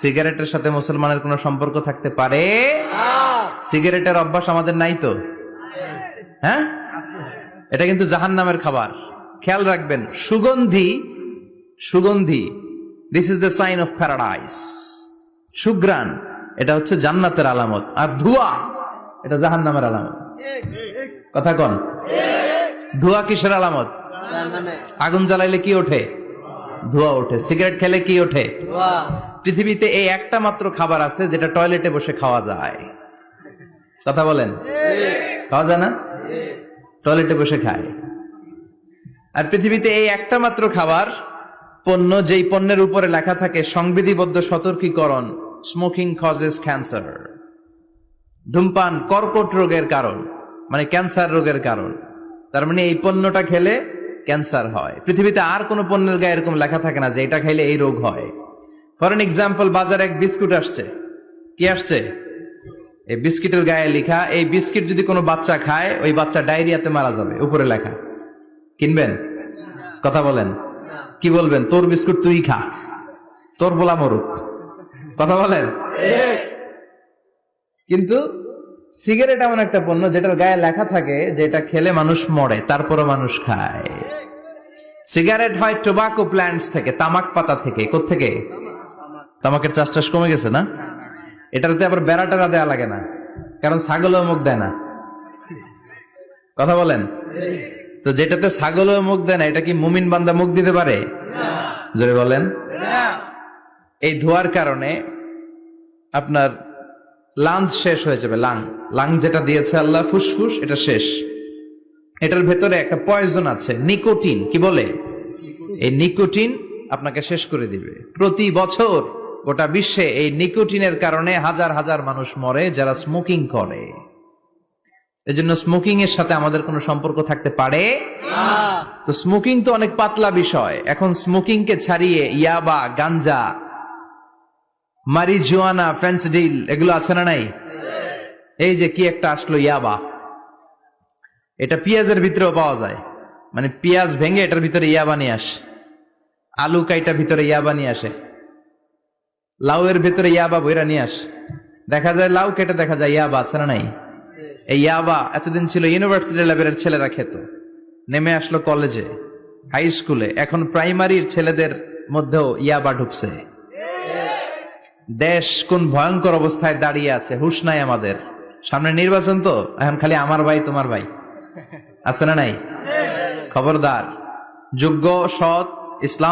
সিগারেটের সাথে মুসলমানের কোনো সম্পর্ক থাকতে পারে? সিগারেটের অভ্যাস আমাদের নাই তো। হ্যাঁ? এটা কিন্তু জাহান নামের খাবার। খেয়াল রাখবেন সুগন্ধি সুগন্ধি this is the sign of paradise সুগ্রান এটা হচ্ছে জান্নাতের আলামত। আর ধোয়া এটা জাহান নামের আলামত। কথা কন। ধোয়া কিসের আলামত? আগুন জ্বালাইলে কি ওঠে? ধোয়া ওঠে। সিগারেট খেলে কি ওঠে? পৃথিবীতে এই একটা মাত্র খাবার আছে, যেটা টয়লেটে বসে খাওয়া যায়। কথা বলেন? খাওয়া যায় না? টয়লেটে বসে খায়। আর পৃথিবীতে এই একটা মাত্র খাবার, পণ্য, যেই পণ্যের উপরে লেখা থাকে, সংবিধিবদ্ধ সতর্কীকরণ স্মোকিং কজেস ক্যান্সার ধূমপান, কর্কট রোগের কারণ মানে ক্যান্সার রোগের কারণ। তার মানে এই পণ্যটা খেলে ক্যান্সার হয়। পৃথিবীতে আর কোনো পণ্যের গায়ে এরকম লেখা থাকে না যে এটা খাইলে এই রোগ হয়। ফর এন এক্সাম্পল বাজারে এক বিস্কুট আসছে। কি আসছে? এই বিস্কিটের গায়ে লেখা, এই বিস্কিট যদি কোনো বাচ্চা খায়, ওই বাচ্চা ডায়রিয়াতে মারা যাবে। উপরে লেখা। কিনবেন? কথা বলেন। কি বলবেন? তোর বিস্কুট তুই খা। তোর বলা মরুক। কথা বলেন? কিন্তু সিগারেট এমন একটা পণ্য যেটার গায়ে লেখা থাকে যে এটা খেলে মানুষ মরে, তারপরও মানুষ খায়। সিগারেট হয় টোবাকো প্ল্যান্টস থেকে, তামাক পাতা থেকে। থেকে তামাকের চাষ টাস কমে গেছে না? এটাতে আবার বেড়া টেরা দেওয়া লাগে না। কারণ ছাগলও মুখ দেয় না। কথা বলেন? তো যেটাতে ছাগলও মুখ দেয় না, এটা কি মুমিন বান্দা মুখ দিতে পারে? জোরে বলেন। এই ধোয়ার কারণে আপনার লাংস শেষ হয়ে যাবে, লাং। লাং যেটা দিয়েছে আল্লাহ, ফুসফুস, এটা শেষ। এটার ভেতরে একটা পয়জন আছে, নিকোটিন। কি বলে? এই নিকোটিন আপনাকে শেষ করে দিবে। প্রতি বছর গোটা বিশ্বে এই নিকোটিনের কারণে হাজার হাজার মানুষ মরে যারা স্মোকিং করে। এজন্য স্মোকিং এর সাথে আমাদের কোনো সম্পর্ক থাকতে পারে? তো স্মোকিং তো অনেক পাতলা বিষয়। এখন স্মোকিং কে ছাড়িয়ে ইয়াবা গাঞ্জা মারিজুয়ানা ফেন্সডিল এগুলো আছে না নাই? এই যে কি একটা আসলো ইয়াবা। এটা পেঁয়াজের ভিতরেও পাওয়া যায়। মানে পেঁয়াজ ভেঙে এটার ভিতরে ইয়াবা নিয়ে আসে। আলু কাইটা ভিতরে ইয়াবা নিয়ে আসে। লাউয়ের ভিতরে ইয়াবা বইরা নিয়ে আসে। দেখা যায় লাউ কেটে দেখা যায় ইয়াবা, আছে না নাই? এই ইয়াবা এতদিন ছিল ইউনিভার্সিটি লেভেলের ছেলেরা খেত। নেমে আসলো কলেজে হাই স্কুলে এখন প্রাইমারির ছেলেদের মধ্যেও ইয়াবা ঢুকছে। দেশ কোন ভয়ঙ্কর অবস্থায় দাঁড়িয়ে আছে, হুশ নাই আমাদের। সামনে নির্বাচন তো, এখন খালি আমার ভাই, তোমার ভাই। আছে না নাই? খবরদার। যোগ্য, সৎ, ইসলাম